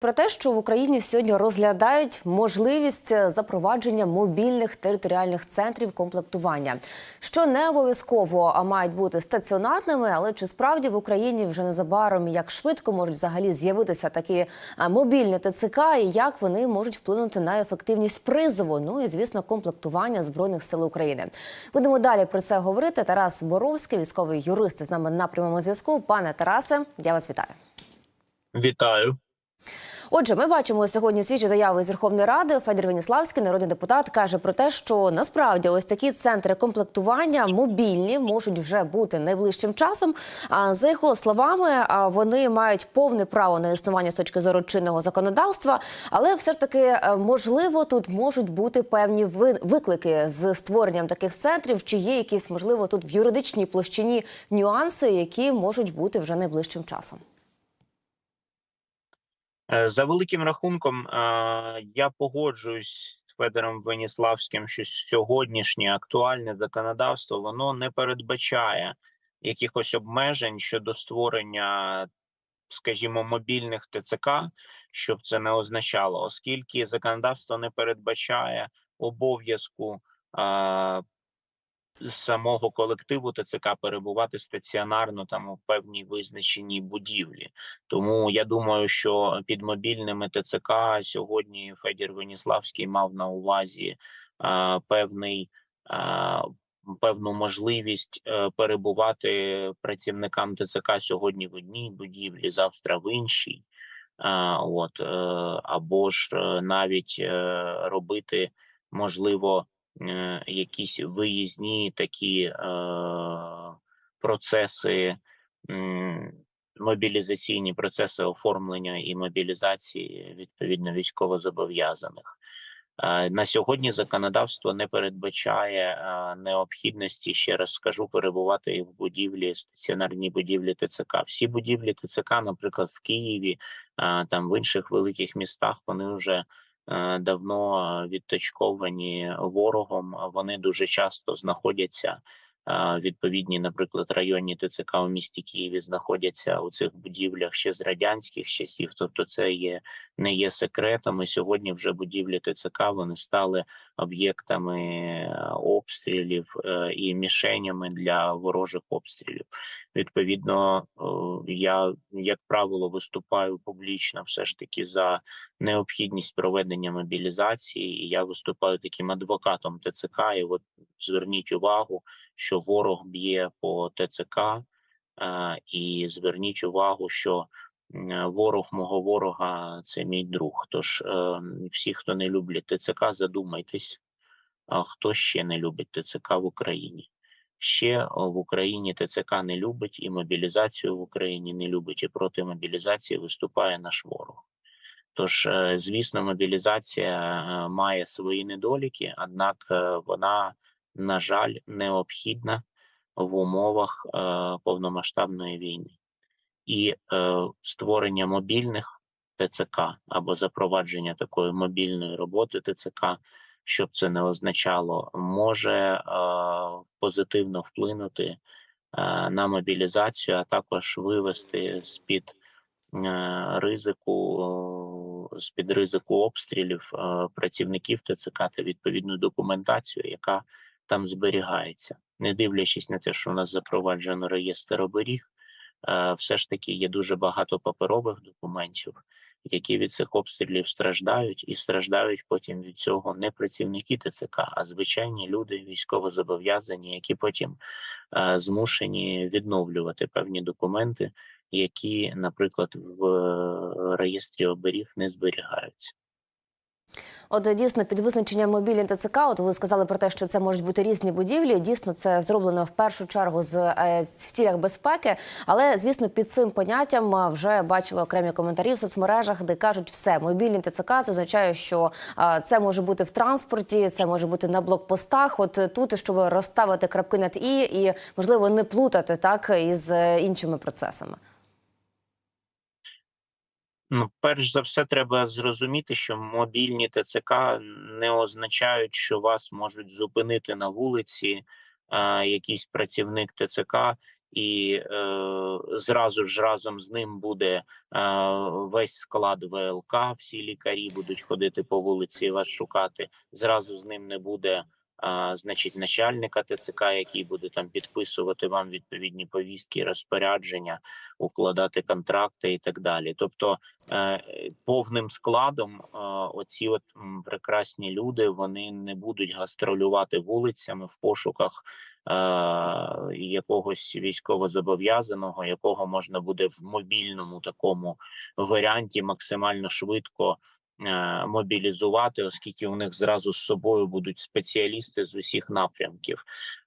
Про те, що в Україні сьогодні розглядають можливість запровадження мобільних територіальних центрів комплектування, що не обов'язково а мають бути стаціонарними, але чи справді в Україні вже незабаром як швидко можуть взагалі з'явитися такі е, мобільні ТЦК, і як вони можуть вплинути на ефективність призову? Ну і звісно, комплектування збройних сил України. Будемо далі про це говорити. Тарас Боровський, військовий юрист, з нами на прямому зв'язку. Пане Тарасе, я вас вітаю. Вітаю. Отже, ми бачимо сьогодні свіжі заяви з Верховної Ради. Федір Веніславський, народний депутат, каже про те, що насправді ось такі центри комплектування мобільні можуть вже бути найближчим часом. А за його словами, вони мають повне право на існування з точки зору чинного законодавства, але все ж таки е, можливо тут можуть бути певні ви- виклики з створенням таких центрів. Чи є якісь можливо тут в юридичній площині нюанси, які можуть бути вже найближчим часом? Е, За великим рахунком, е, я погоджуюсь з Федором Веніславським, що сьогоднішнє актуальне законодавство воно не передбачає якихось обмежень щодо створення, скажімо, мобільних ТЦК, щоб це не означало, оскільки законодавство не передбачає обов'язку е, самого колективу ТЦК перебувати стаціонарно там у певній визначеній будівлі. Тому я думаю, що під мобільними ТЦК сьогодні Федір Веніславський мав на увазі а, певний. А, Певну можливість е, перебувати працівникам ТЦК сьогодні в одній будівлі, завтра в іншій, от е, або ж е, навіть робити можливо якісь виїзні такі е, процеси. мобілізаційні процеси оформлення і мобілізації відповідно військовозобов'язаних. Е, На сьогодні законодавство не передбачає е, необхідності, ще раз скажу, перебувати в будівлі, стаціонарній будівлі ТЦК. Всі будівлі ТЦК, наприклад, в Києві, там в інших великих містах, вони вже давно відточковані ворогом. Вони дуже часто знаходяться відповідні, наприклад, районні ТЦК у місті Києві знаходяться у цих будівлях ще з радянських часів. Тобто, це є не є секретом. І сьогодні вже будівлі ТЦК вони стали об'єктами е, обстрілів е, і мішенями для ворожих обстрілів. Відповідно, я як правило виступаю публічно, все ж таки за необхідність проведення мобілізації. І я виступаю таким адвокатом ТЦК. І от зверніть увагу що ворог б'є по ТЦК, е, і зверніть увагу, що ворог мого ворога це мій друг. Тож е, всі, хто не люблять ТЦК, задумайтесь, а хто ще не любить ТЦК в Україні. Ще в Україні ТЦК не любить і мобілізацію в Україні не любить, і проти мобілізації виступає наш ворог. Тож, е, звісно, мобілізація е, має свої недоліки, однак е, вона на жаль, необхідна в умовах е, повномасштабної війни, і е, створення мобільних ТЦК або запровадження такої мобільної роботи ТЦК, щоб це не означало, може позитивно вплинути на мобілізацію, а також вивести з під ризику з під ризику обстрілів працівників ТЦК та відповідну документацію, яка там зберігається, не дивлячись на те, що у нас запроваджено реєстр оберіг, все ж таки є дуже багато паперових документів, які від цих обстрілів страждають, і страждають потім від цього не працівники ТЦК, а звичайні люди військовозобов'язані, які потім е, змушені відновлювати певні документи, які, наприклад, в е, реєстрі оберіг не зберігаються. От дійсно під визначенням мобільні ТЦК, от ви сказали про те, що це можуть бути різні будівлі. Дійсно, це зроблено в першу чергу з е, в цілях безпеки. Але звісно, під цим поняттям вже бачили окремі коментарі в соцмережах, де кажуть, все мобільні ТЦК це означає, що а, це може бути в транспорті, це може бути на блокпостах. От тут, щоб розставити крапки над і і можливо не плутати так із е, іншими процесами. Ну, перш за все, треба зрозуміти, що мобільні ТЦК не означають, що вас можуть зупинити на вулиці а, якийсь працівник ТЦК і е, зразу ж разом з ним буде е, весь склад ВЛК. Всі лікарі будуть ходити по вулиці і вас шукати. Зразу з ним не буде. Значить, начальника ТЦК, який буде там підписувати вам відповідні повістки, розпорядження, укладати контракти і так далі. Тобто, е, повним складом е, оці от прекрасні люди вони не будуть гастролювати вулицями в пошуках е, якогось військовозобов'язаного, якого можна буде в мобільному такому варіанті максимально швидко мобілізувати, оскільки у них зразу з собою будуть спеціалісти з усіх напрямків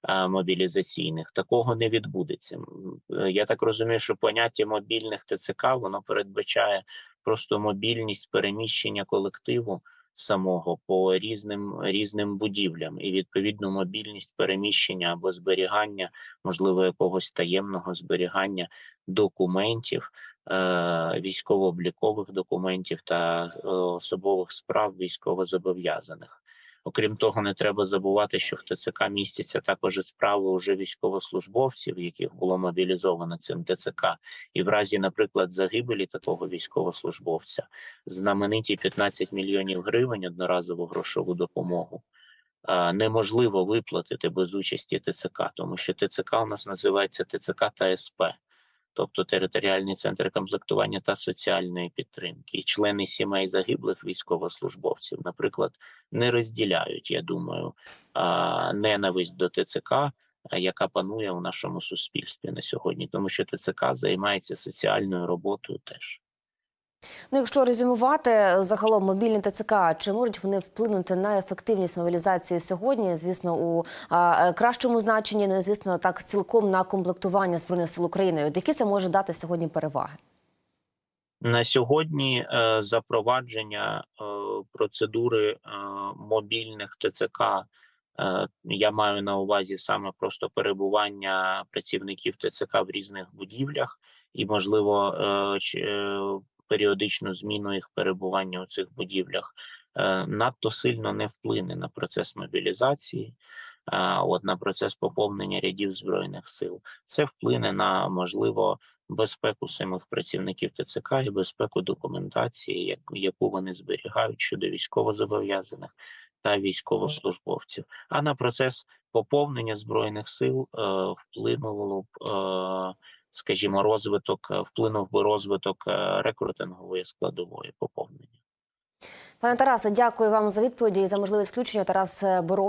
е, мобілізаційних. Такого не відбудеться. Е, Я так розумію, що поняття мобільних ТЦК воно передбачає просто мобільність переміщення колективу самого по різним різним будівлям і відповідно мобільність переміщення або зберігання, можливо, якогось таємного зберігання документів, е, військово-облікових документів та е, особових справ військовозобов'язаних. Окрім того, не треба забувати, що в ТЦК містяться також справи уже військовослужбовців, яких було мобілізовано цим ТЦК, і в разі, наприклад, загибелі такого військовослужбовця знамениті 15 мільйонів гривень одноразову грошову допомогу. Неможливо виплатити без участі ТЦК, тому що ТЦК у нас називається ТЦК та СП, тобто територіальні центри комплектування та соціальної підтримки. І члени сімей загиблих військовослужбовців, наприклад, не розділяють, я думаю, ненависть до ТЦК, яка панує у нашому суспільстві на сьогодні, тому що ТЦК займається соціальною роботою теж. Ну, якщо резюмувати загалом мобільні ТЦК, чи можуть вони вплинути на ефективність мобілізації сьогодні? Звісно, у а, е, кращому значенні, ну звісно, так цілком на комплектування збройних сил України. От які це може дати сьогодні переваги? На сьогодні е, запровадження е, процедури е, мобільних ТЦК. е, Я маю на увазі саме просто перебування працівників ТЦК в різних будівлях і, можливо, е, ч- е, періодичну зміну їх перебування у цих будівлях е, надто сильно не вплине на процес мобілізації, а от на процес поповнення рядів збройних сил. Це вплине на можливо безпеку самих працівників ТЦК і безпеку документації, яку вони зберігають щодо військовозобов'язаних та військовослужбовців. А на процес поповнення збройних сил е, вплинуло б, е, скажімо, розвиток, е, вплинув би розвиток е, рекрутингової складової поповнення. Пане Тарасе, дякую вам за відповіді і за можливість включення. Тарас Боров.